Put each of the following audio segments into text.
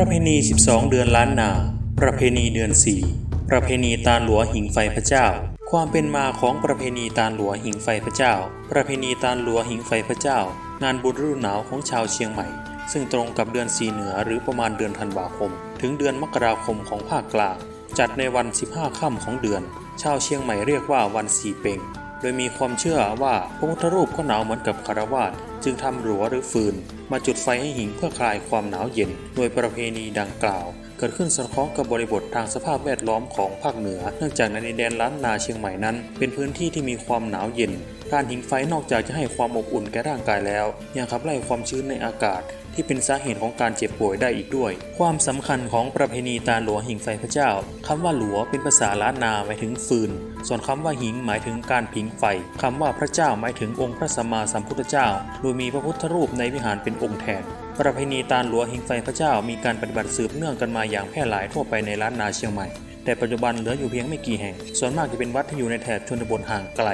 ประเพณี 12 เดือนล้านนา ประเพณีเดือน 4 ประเพณีตาหลัวหิงไฟพระเจ้า ความเป็นมาของประเพณีตาหลัวหิงไฟพระเจ้า ประเพณีตาหลัวหิงไฟพระเจ้า งานบุญฤดูหนาวของชาวเชียงใหม่ ซึ่งตรงกับเดือนสีเหนือหรือประมาณเดือนธันวาคม ถึงเดือนมกราคมของภาคกลาง จัดในวัน 15 ค่ำของเดือน ชาวเชียงใหม่เรียกว่าวันสีเปงโดยมีความเชื่อว่าพระพุทธรูปก็หนาวเหมือนกับคารวาส จึงทำหลัวหรือฟืน มาจุดไฟให้หิงเพื่อคลายความหนาวเย็น โดยประเพณีดังกล่าว เกิดขึ้นสอดคล้องกับบริบททางสภาพแวดล้อมของภาคเหนือ เนื่องจากในดินแดนล้านนาเชียงใหม่นั้น เป็นพื้นที่ที่มีความหนาวเย็น การหิงไฟนอกจากจะให้ความอบอุ่นแก่ร่างกายแล้ว ยังขับไล่ความชื้นในอากาศที่เป็นสาเหตุของการเจ็บป่วยได้อีกด้วย ความสำคัญของประเพณีตาหลัวหิงไฟพระเจ้าคำว่าหลัวเป็นภาษาล้านนาหมายถึงฟืน ส่วนคำว่าหิงหมายถึงการผิงไฟคำว่าพระเจ้าหมายถึงองค์พระสัมมาสัมพุทธเจ้า โดยมีพระพุทธรูปในวิหารเป็นองค์แทน ประเพณีตาหลัวหิงไฟพระเจ้ามีการปฏิบัติสืบเนื่องกันมาอย่างแพร่หลายทั่วไปในล้านนาเชียงใหม่ แต่ปัจจุบันเหลืออยู่เพียงไม่กี่แห่ง ส่วนมากจะเป็นวัดที่อยู่ในแถบชนบทห่างไกล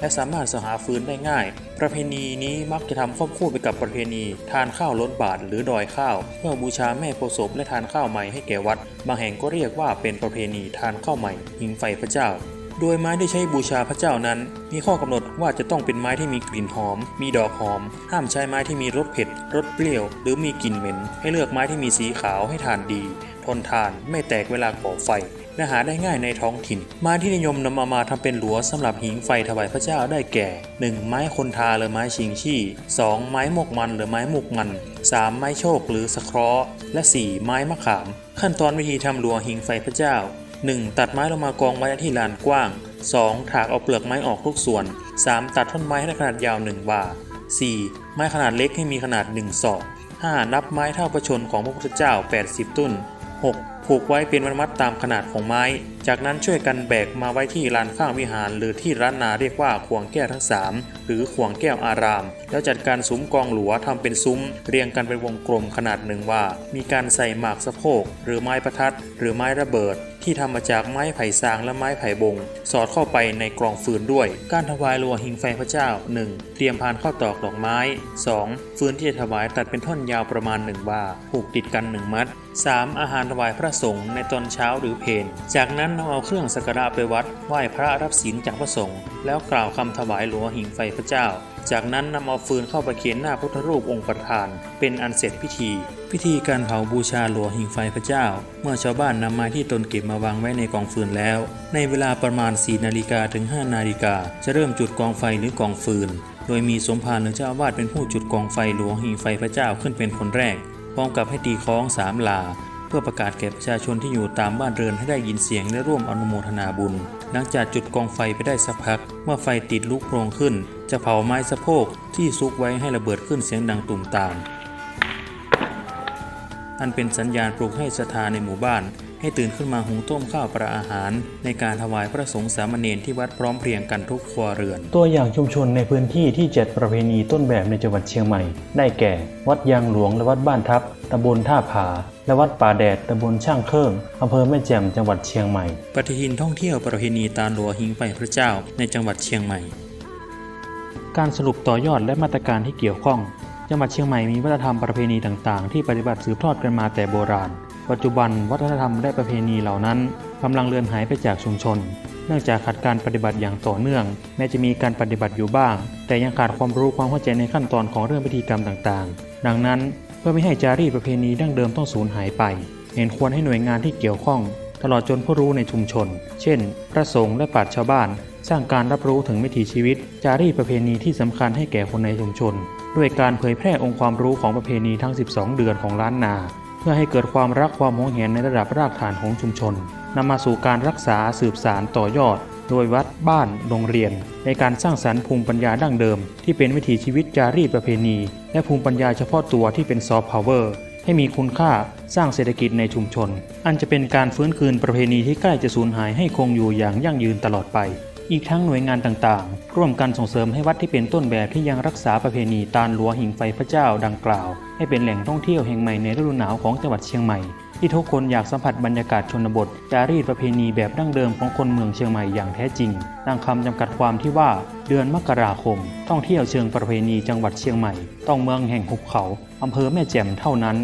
และสามารถสหาฟื้นได้ง่าย ประเพณีนี้มักจะทำควบคู่ไปกับประเพณี ทานข้าวล้นบาทหรือดอยข้าว เพื่อบูชาแม่โพศพและทานข้าวใหม่ให้แก่วัด บางแห่งก็เรียกว่าเป็นประเพณีทานข้าวใหม่หิงไฟพระเจ้า โดยไม้ที่ใช้บูชาพระเจ้านั้น มีข้อกำหนดว่าจะต้องเป็นไม้ที่มีกลิ่นหอม มีดอกหอม ห้ามใช้ไม้ที่มีรสเผ็ด รสเปรี้ยว หรือมีกลิ่นเหม็น ให้เลือกไม้ที่มีสีขาวให้ทานดี ทนทาน ไม่แตกเวลาก่อไฟและหาได้ง่ายในท้องถิ่น ไม้ที่นิยมนำมามาทำเป็นหลัวสำหรับหิงไฟถวายพระเจ้าได้แก่ 1. ไม้คนทาหรือไม้ชิงชี่ 2. ไม้มกมันหรือไม้มุกมัน 3. ไม้โชคหรือสะเคราะห์และ 4. ไม้มะขาม ขั้นตอนวิธีทำหลัวหิงไฟพระเจ้า 1. ตัดไม้ลงมากองไว้ที่ลานกว้าง 2. ถากเอาเปลือกไม้ออกทุกส่วน 3. ตัดท่อนไม้ให้ได้ขนาดยาว1วา 4. ไม้ขนาดเล็กให้มีขนาด1ศอก 5. นับไม้เท่าประชนของพระพุทธเจ้า 80 ต้น 6. ผูกไว้เป็นมัดตามขนาดของไม้จากนั้นช่วยกันแบกมาไว้ที่ลานข้างวิหาร หรือที่ร้านนาเรียกว่าขวงแก้วทั้ง 3 หรือขวงแก้วอาราม แล้วจัดการซุ้มกองหลัวทำเป็นซุ้ม เรียงกันเป็นวงกลมขนาดหนึ่งว่า มีการใส่หมากสะโพก หรือไม้ประทัด หรือไม้ระเบิด ที่ทำมาจากไม้ไผ่ซางและไม้ไผ่บง สอดเข้าไปในกรองฟืนด้วย การถวายลัวหิงไฟพระเจ้า 1. เตรียมพานข้าวตอกดอกไม้ 2. ฟืนที่จะถวายตัดเป็นท่อนยาวประมาณ1วาผูกติดกัน 1 มัด 3. อาหารถวายพระสงฆ์ในตอนเช้าหรือเพลจากนั้นนำเอาเครื่องสักการะไปวัดไหว้พระรับศีลจากพระสงฆ์แล้วกล่าวคำถวายหลวงหิงไฟพระเจ้า จากนั้นนำเอาฟืนเข้าไปเขียนหน้าพุทธรูปองค์ประธาน เป็นอันเสร็จพิธี พิธีการเผาบูชาหลวงหิงไฟพระเจ้า เมื่อชาวบ้านนำไม้ที่ตนเก็บมาวางไว้ในกองฟืนแล้ว ในเวลาประมาณ4นาฬิกาถึง5นาฬิกาจะเริ่มจุดกองไฟหรือกองฟืน โดยมีสมภารหรือเจ้าอาวาสเป็นผู้จุดกองไฟหลวงหิงไฟพระเจ้าขึ้นเป็นคนแรกพร้อมกับให้ตีคล้องสามลา เพื่อประกาศแก่ประชาชนที่อยู่ตามบ้านเรือนให้ได้ยินเสียงและร่วมอนุโมทนาบุญ หลังจากจุดกองไฟไปได้สักพัก เมื่อไฟติดลุกโพรงขึ้น จะเผาไม้สะโพกที่ซุกไว้ให้ระเบิดขึ้นเสียงดังตุ่มตาม อันเป็นสัญญาณปลุกให้ศรัทธาในหมู่บ้าน ให้ตื่นขึ้นมาหุงต้มข้าวประอาหาร ในการถวายพระสงฆ์สามเณรที่วัดพร้อมเพรียงกันทุกครัวเรือน ตัวอย่างชุมชนในพื้นที่ที่จัดประเพณีต้นแบบในจังหวัดเชียงใหม่ ได้แก่ วัดยางหลวงและวัดบ้านทับตำบลท่าผาและวัดป่าแดดตำบลช่างเครื่องอำเภอแม่แจ่มจังหวัดเชียงใหม่ ปฏิทินท่องเที่ยวประเพณีตาหลัวหิงไฟพระเจ้าในจังหวัดเชียงใหม่ การสรุปต่อยอดและมาตรการที่เกี่ยวข้อง จังหวัดเชียงใหม่มีวัฒนธรรมประเพณีต่างๆ ที่ปฏิบัติสืบทอดกันมาแต่โบราณ ปัจจุบันวัฒนธรรมและประเพณีเหล่านั้นกำลังเลือนหายไปจากชุมชน เนื่องจากขาดการปฏิบัติอย่างต่อเนื่อง แม้จะมีการปฏิบัติอยู่บ้าง แต่ยังขาดความรู้ความเข้าใจในขั้นตอนของเรื่องพิธีกรรมต่างๆ ดังนั้นเพื่อไม่ให้จารีตประเพณีดั้งเดิมต้องสูญหายไป เห็นควรให้หน่วยงานที่เกี่ยวข้อง ตลอดจนผู้รู้ในชุมชน เช่น พระสงฆ์และปราชญ์ชาวบ้าน สร้างการรับรู้ถึงวิถีชีวิต จารีตประเพณีที่สำคัญให้แก่คนในชุมชน ด้วยการเผยแพร่องค์ความรู้ของประเพณีทั้ง 12 เดือนของล้านนา เพื่อให้เกิดความรักความหวงแหนในระดับรากฐานของชุมชนนำมาสู่การรักษาสืบสารต่อยอด โดยวัดบ้าน โรงเรียน ในการสร้างสรรค์ภูมิปัญญาดั้งเดิม ที่เป็นวิถีชีวิตจารีตประเพณี และภูมิปัญญาเฉพาะตัวที่เป็นซอฟต์พาวเวอร์ให้มีคุณค่าสร้างเศรษฐกิจในชุมชน อันจะเป็นการฟื้นคืนประเพณีที่ใกล้จะสูญหายให้คงอยู่อย่างยั่งยืนตลอดไป อีกทั้งหน่วยงานต่างๆ ร่วมกันส่งเสริมให้วัดที่เป็นต้นแบบที่ยังรักษาประเพณีตาลหลัวหิงไฟพระเจ้าดังกล่าว ให้เป็นแหล่งท่องเที่ยวแห่งใหม่ในฤดูหนาวของจังหวัดเชียงใหม่ ที่ทุกคนอยากสัมผัสบรรยากาศชนบท จารีตประเพณีแบบดั้งเดิมของคนเมืองเชียงใหม่อย่างแท้จริงดังคำจำกัดความที่ว่า เดือนมกราคม ท่องเที่ยวเชิงประเพณีจังหวัดเชียงใหม่ ต้องเมืองแห่งหุบเขาอำเภอแม่แจ่มเท่านั้น